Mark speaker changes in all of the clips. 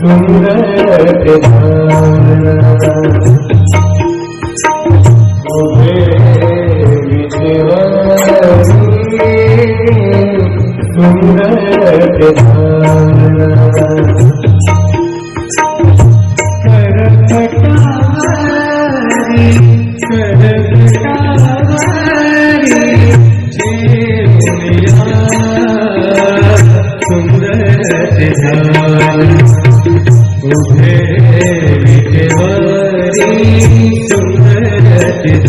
Speaker 1: सुंदर मुझे सुंदर कर सुभरी सुभरत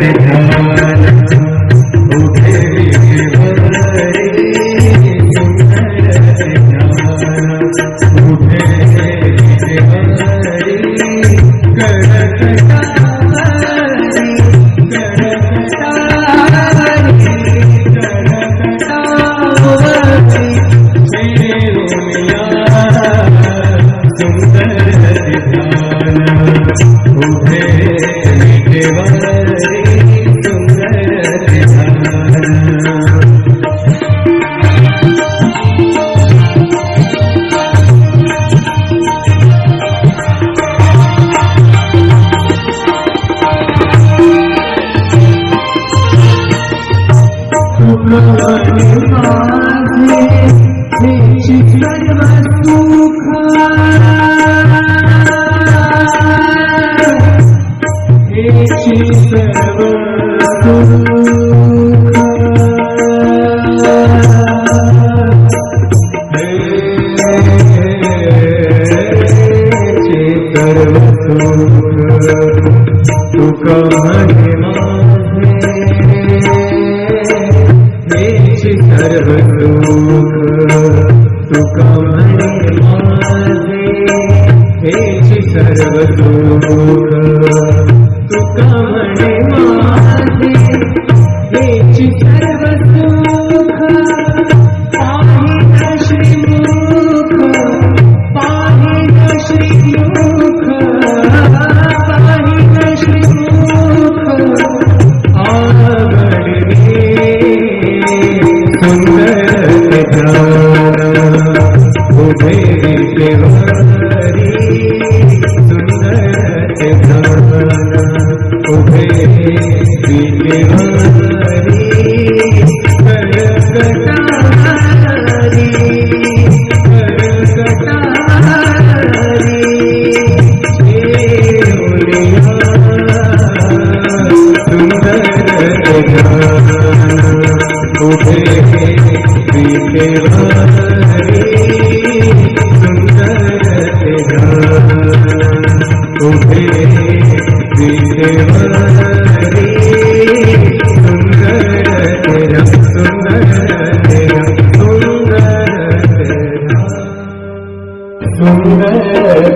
Speaker 1: Hare देशी सर्व दूर तुका म्हणे माझे देशी सर्व सुख पाहिला श्री मुख पाहिला श्री मुख पाहिला श्री मुख आवडले सुंदर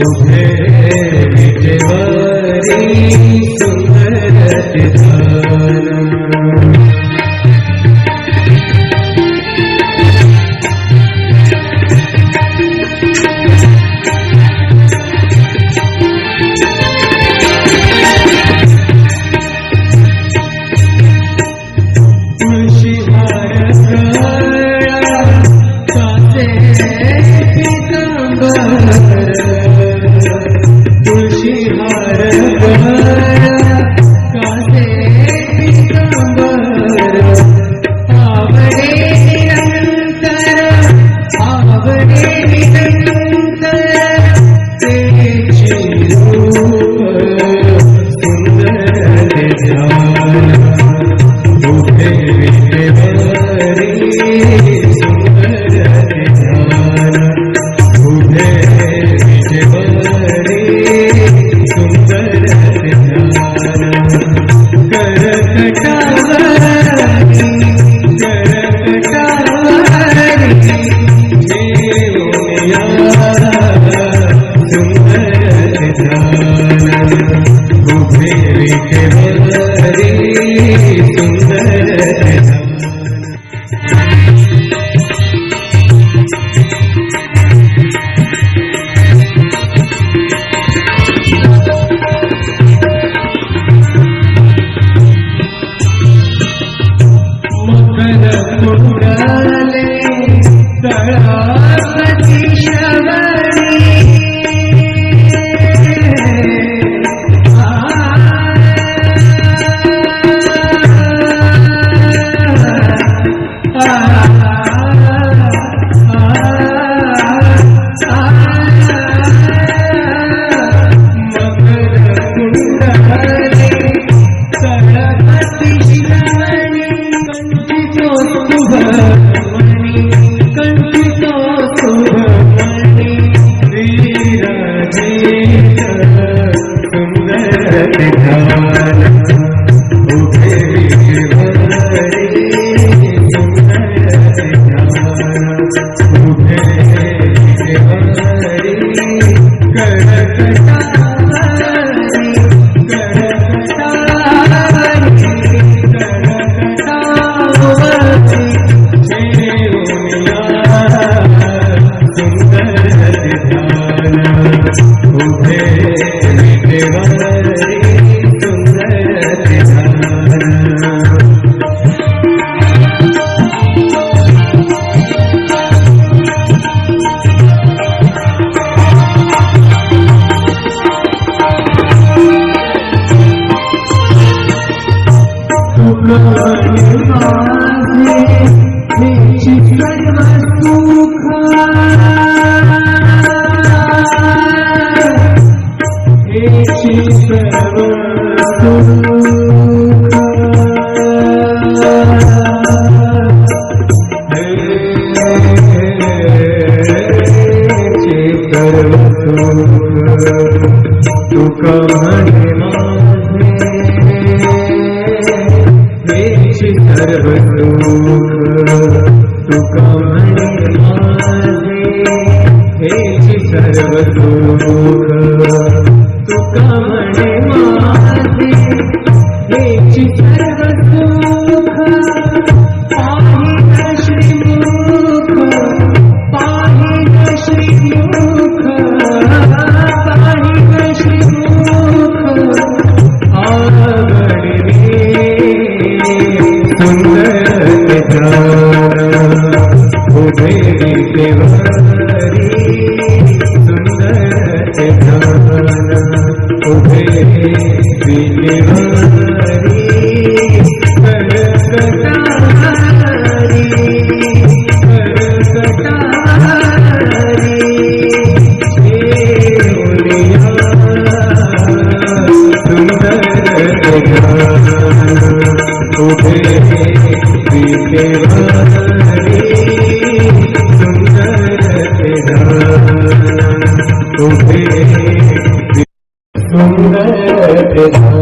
Speaker 1: उभे विजेवरी सुंदर तुळशीहार Thank you. Thank you.